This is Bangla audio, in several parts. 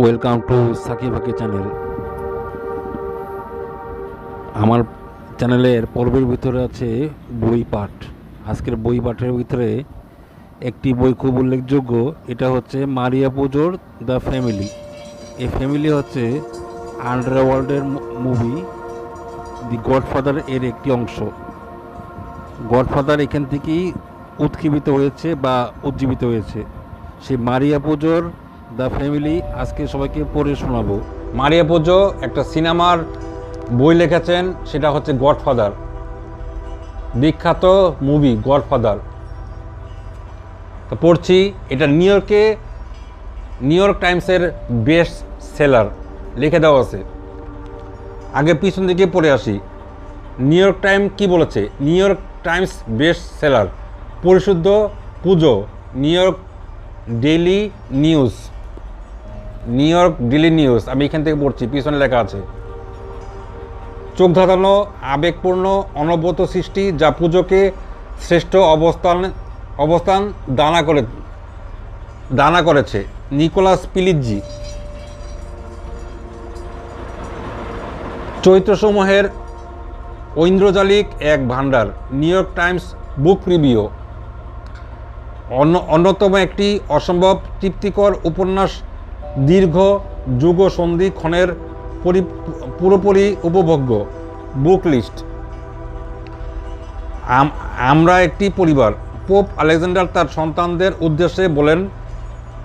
Welcome to Sakib Haki channel আমার চ্যানেলের পর্বের ভিতরে আছে বই পাঠ। আজকের বই পাঠের ভিতরে একটি বই খুব উল্লেখযোগ্য, এটা হচ্ছে মারিয়া পুজোর দ্য ফ্যামিলি। এই ফ্যামিলি হচ্ছে আন্ডারওয়ার্ল্ডের মুভি, দি গডফাদার এর একটি অংশ। গডফাদার এখান থেকেই উৎক্ষেপিত হয়েছে বা উজ্জীবিত হয়েছে। সেই মারিয়া পুজোর দ্য ফ্যামিলি, আজকে সবাইকে পড়ে শোনাবো। মারিয়া পুজো একটা সিনেমার বই লিখেছেন, সেটা হচ্ছে গডফাদার। বিখ্যাত মুভি, গডফাদার। তো পড়ছি, এটা নিউ ইয়র্কে, নিউ ইয়র্ক টাইমসের বেস্ট সেলার, লিখে দেওয়া আছে। আগে পিছন দিকে পড়ে আসি। নিউ ইয়র্ক টাইম কি বলেছে? New York Times best seller. পরিশুদ্ধ Puzo, New York Daily News. New York Daily News আমি এখান থেকে পড়ছি, পিছনে লেখা আছে। চোখ ধাঁধানো, আবেগপূর্ণ অনবত সৃষ্টি যা পুজোকে শ্রেষ্ঠ অবস্থান অবস্থান দানা করে, দানা করেছে। নিকোলাস পিলিজ্জি। চৈত্রসমূহের ঐন্দ্রজালিক এক ভাণ্ডার। New York Times book preview অন্য অন্যতম একটি অসম্ভব তৃপ্তিকর উপন্যাস দীর্ঘ যুগ সন্ধিক্ষণের পরি পুরোপুরি উপভোগ্য বুক লিস্ট। আম- আমরা একটি পরিবার। পোপ আলেকজান্ডার তার সন্তানদের উদ্দেশ্যে বলেন,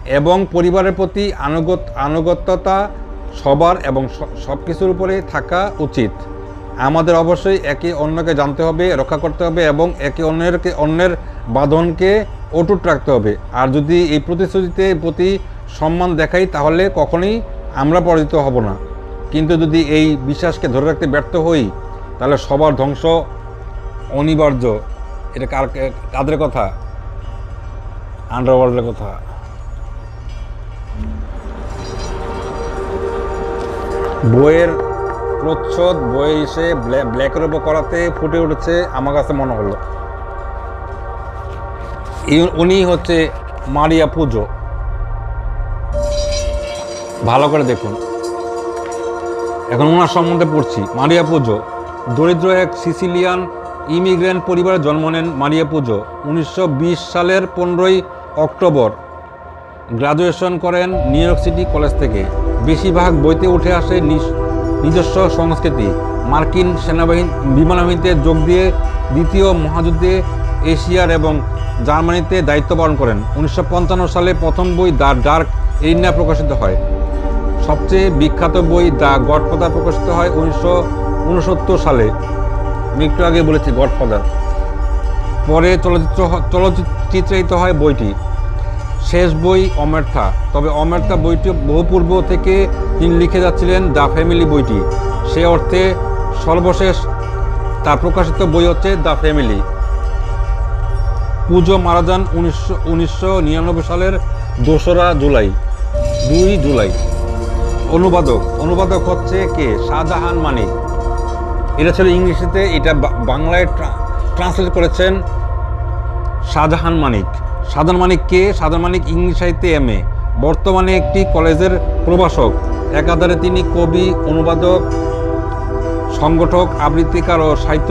এবং পরিবারের প্রতি আনুগত আনুগত্যতা সবার এবং সব কিছুর উপরে থাকা উচিত। আমাদের অবশ্যই একে অন্যকে জানতে হবে, রক্ষা করতে হবে এবং একে অন্যেরকে, অন্যের বাঁধনকে অটুট রাখতে হবে। আর যদি এই প্রতিশ্রুতিতে প্রতি সম্মান দেখাই, তাহলে কখনোই আমরা পরাজিত হব না। কিন্তু যদি এই বিশ্বাসকে ধরে রাখতে ব্যর্থ হই, তাহলে সবার ধ্বংস অনিবার্য। এটা কার, কাদের কথা? আন্ডারওয়ার্ল্ডের কথা। বইয়ের প্রচ্ছদ বই এসে ব্ল্যাকের উপর করাতে ফুটে উঠেছে আমার কাছে মনে হলো। উনি হচ্ছে মারিয়া পুজো। ভালো করে দেখুন। এখন ওনার সম্বন্ধে পড়ছি। মারিয়া পুজো। দরিদ্র এক সিসিলিয়ান ইমিগ্রেন্ট পরিবারে জন্ম নেন মারিয়া পুজো। উনিশশো বিশ সালের পনেরোই অক্টোবর। গ্রাজুয়েশন করেন নিউ ইয়র্ক সিটি কলেজ থেকে। বেশিরভাগ বইতে উঠে আসে নিজস্ব সংস্কৃতি। মার্কিন সেনাবাহিনী বিমান বাহিনীতে যোগ দিয়ে দ্বিতীয় মহাযুদ্ধে এশিয়ার এবং জার্মানিতে দায়িত্ব পালন করেন। উনিশশো পঞ্চান্ন সালে প্রথম বই দ্য ডার্ক এরিনা প্রকাশিত হয়। সবচেয়ে বিখ্যাত বই দ্য গডফাদার প্রকাশিত হয় উনিশশো উনসত্তর সালে। একটু আগে বলেছি গডফাদার। পরে চলচ্চিত্র চলচ্চিত্রায়িত হয় বইটি। শেষ বই অমের্থা। তবে অমের্থা বইটি বহু পূর্ব থেকে তিনি লিখে যাচ্ছিলেন দ্য ফ্যামিলি বইটি। সে অর্থে সর্বশেষ তার প্রকাশিত বই হচ্ছে দ্য ফ্যামিলি। পুজো মারা যান উনিশশো সালের দোসরা জুলাই, দুই জুলাই। অনুবাদক অনুবাদক হচ্ছে কে? শাহজাহান মানিক। এটা ছিল ইংলিশে এটা বাংলায় ট্রান্সলেট করেছেন শাহজাহান মানিক। শাহজাহান মানিক কে? শাহজাহান মানিক ইংলিশ সাহিত্যে এম এ। বর্তমানে একটি কলেজের প্রভাষক। একাধারে তিনি কবি, অনুবাদক, সংগঠক, আবৃত্তিকার ও সাহিত্য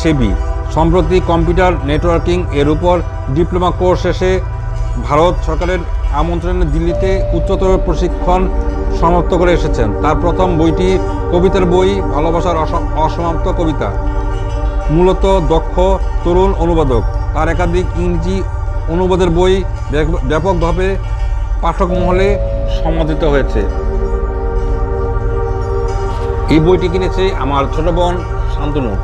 সেবী। সম্প্রতি কম্পিউটার নেটওয়ার্কিং এর উপর ডিপ্লোমা কোর্স শেষে ভারত সরকারের আমন্ত্রণে দিল্লিতে উচ্চতর প্রশিক্ষণ সমাপ্ত করে এসেছেন। তার প্রথম বইটি কবিতার বই, ভালোবাসার অসমাপ্ত কবিতা। মূলত দক্ষ, তরুণ অনুবাদক। তার একাধিক ইংরেজি অনুবাদের বই ব্যাপ- ব্যাপকভাবে পাঠক মহলে সমাদিত হয়েছে। এই বইটি কিনেছে আমার ছোট বোন শান্তনু।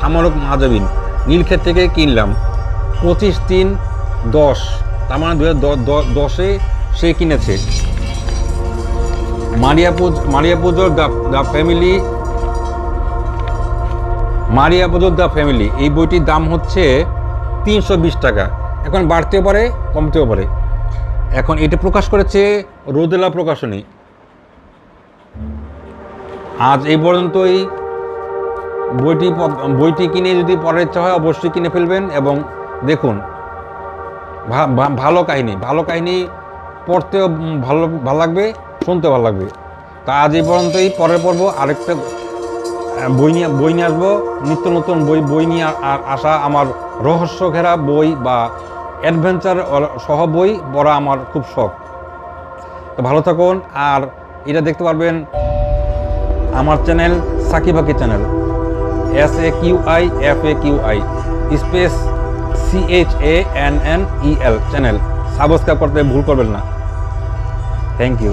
সামরক মাহাজাবিন। নীলক্ষেত থেকে কিনলাম। পঁচিশ তিন দশ। তার মানে দু হাজার দশে সে কিনেছে। Mario Puzo Mario the the family. Mario পুজোর দ্য ফ্যামিলি। এই বইটির দাম হচ্ছে তিনশো বিশ টাকা। এখন বাড়তেও পারে, কমতেও পারে। এখন এটা প্রকাশ করেছে রোদেলা প্রকাশনী। আজ এই পর্যন্তই। বইটি বইটি কিনে যদি পড়ার ইচ্ছা হয়, অবশ্যই কিনে ফেলবেন এবং দেখুন ভালো কাহিনী ভালো কাহিনী পড়তেও ভালো ভালো লাগবে, শুনতে ভালো লাগবে। তা আজ এই পর্যন্তই। পরের পর্ব আরেকটা বই নিয়ে বই নিয়ে আসব। নিত্য নতুন বই বই নিয়ে আসা আমার রহস্য ঘেরা বই বা অ্যাডভেঞ্চার সহ বই পড়া আমার খুব শখ। তো ভালো থাকুন, আর এটা দেখতে পারবেন আমার channel সাকিবাকি channel S A Q I F A Q I space C H A N N E L channel subscribe করতে ভুল করবেন না। Thank you